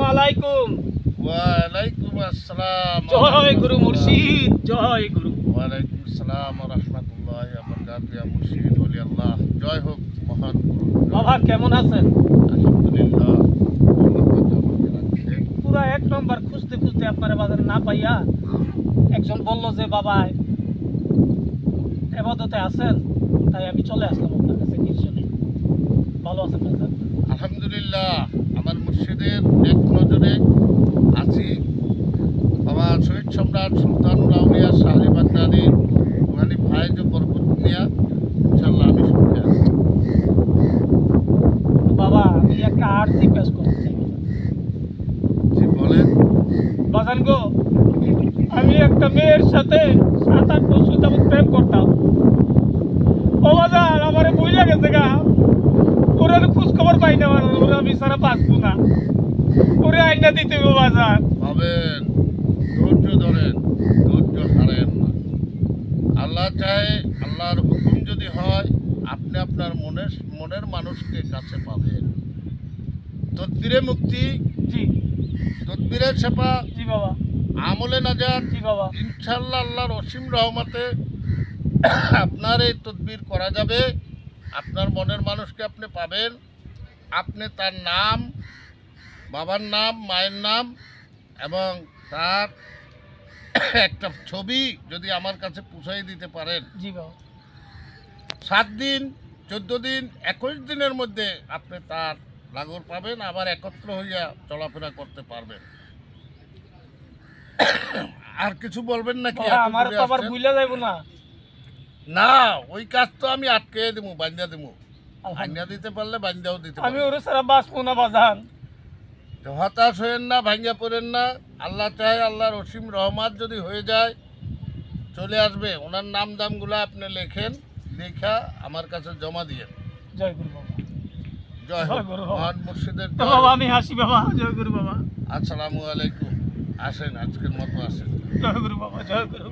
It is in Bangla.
ওয়ালাইকুম আসসালাম জয় গুরু মুর্শিদ জয় গুরু। ওয়ালাইকুম আসসালাম রহমতুল্লাহ আবরকাত মুর্শিদ ওলি আল্লাহ। জয় হোক মহান গুরু। বাবা কেমন আছেন? আলহামদুলিল্লাহ। পুরা এক নম্বর খুঁজতে খুঁজতে আপনার বাজার না পাইয়া একজন বলল যে বাবা এবাদতে আছেন তাই আমি চলে আসলাম আপনার কাছে নির্জনে ভালো আছেন আলহামদুলিল্লাহ আমার মুর্শিদের এক নজরে আছি। বাবা শহীদ সম্রাট সুলতানুর আউলিয়া শাহরি বাগদাদির ওখানে ভাইজ বরকত নিয়া ইনশাল্লাহ আমি শুনতে আছি। বাবা আমি একটা আরসি পেশ করছি। জি বলেন। বাজান গো আমি একটা মেয়ের সাথে সাত আট বছর যাবত প্রেম করতাম। ও বাজার আমারে বুঝলে গেছে গা। ওরা খোঁজ খবর পাই না আমার, ওরা বিচারা পাসবো না। ওরে আইনা দিতে হবে বাজার। পাবেন ধৈর্য ধরেন ধৈর্য হারেন না। আল্লাহ চায় আল্লাহর হুকুম যদি হয় আপনি আপনার মনের মনের মানুষকে কাছে পাবেন। তদ্বিরে মুক্তি জি। তদ্বিরে সেপা জি বাবা। আমলে নাজাত। জি বাবা। ইনশাল্লাহ আল্লাহর অসীম রহমতে আপনার এই তদবির করা যাবে। আপনার মনের মানুষকে আপনি পাবেন। আপনি তার নাম বাবার নাম মায়ের নাম এবং তার একটা ছবি যদি আমার কাছে পুষাই দিতে পারেন। জি সাত দিন চোদ্দ দিন একুশ দিনের মধ্যে আপনি তার লাগর পাবেন আবার একত্র হইয়া চলাফেরা করতে পারবেন। আর কিছু বলবেন নাকি? আমার তো আবার? বুঝলে যাইব না। না ওই কাজ তো আমি আটকে দেবো বান্ধা দেবো। ভাঙ্গা দিতে পারলে বান্ধাও দিতে আমি ওরে সারা বাঁচবো না বাজান। হতাশ হয়েন না ভাঙ্গা পড়েন না। আল্লাহ চায় আল্লাহর অসীম রহমাত যদি হয়ে যায় চলে আসবে। ওনার নাম দামগুলো আপনি লেখেন লেখা আমার কাছে জমা দিয়ে জয় গুরু বাবা। জয় জয় গুরু মহান মুর্শিদের বাবা আমি হাসি বাবা জয় গুরু বাবা। আসসালামু আলাইকুম। আসেন আজকের মতো আসেন। জয় গুরু বাবা জয় গুরু।